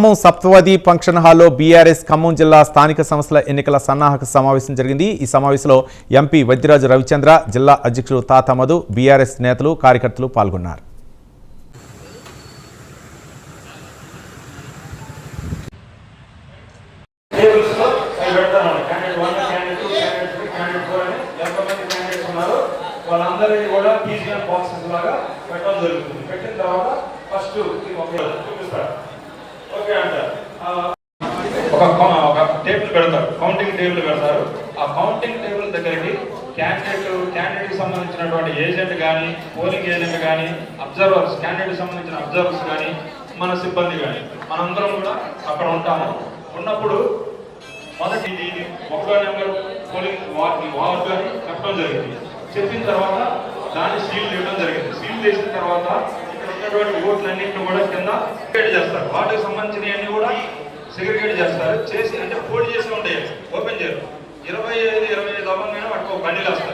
Khammam సప్తవది function హాల్లో BRS Khammam జిల్లా స్థానిక సంస్థల ఎన్నికల సన్నాహక సమావేశం జరిగింది. ఈ సమావేశంలో ఎంపీ వైద్యరాజు రవిచంద్ర జిల్లా అధ్యక్షులు తాత మధు బీఆర్ఎస్ నేతలు కార్యకర్తలు పాల్గొన్నారు. వాళ్ళందరినీ కూడా బాక్సెస్ లాగా పెట్టడం జరుగుతుంది. పెట్టిన తర్వాత ఫస్ట్ చూపిస్తారు. ఒక ఒక టేబుల్ పెడతారు. కౌంటింగ్ టేబుల్ పెడతారు. ఆ కౌంటింగ్ టేబుల్ దగ్గరికి క్యాండిడేట్ క్యాండిడేట్ సంబంధించినటువంటి ఏజెంట్ కానీ పోలింగ్ ఏజెంట్ కానీ అబ్జర్వర్స్ క్యాండిడేట్ సంబంధించిన అబ్జర్వర్స్ కానీ మన సిబ్బంది కానీ మనందరం కూడా అక్కడ ఉంటాము. ఉన్నప్పుడు మొదటి ఇది. ఇది ఒకటో నెంబర్ పోలింగ్ వార్డు వార్డు అని చెప్పడం జరిగింది. చెప్పిన తర్వాత దాన్ని సీల్ చేయడం జరిగింది. సీల్ వేసిన తర్వాత ఇక్కడ ఉన్నటువంటి ఓట్లన్నింటిని కూడా కింద చేస్తారు. వాటికి సంబంధించినవన్నీ కూడా సెగ్రిగేట్ చేస్తారు. చేసి అంటే పోటీ చేసి ఉంటాయి. ఓపెన్ చేయరు. ఇరవై ఐదు ఇరవై ఐదు అవ్వగానే వాటికి ఒక బండిలు వస్తారు.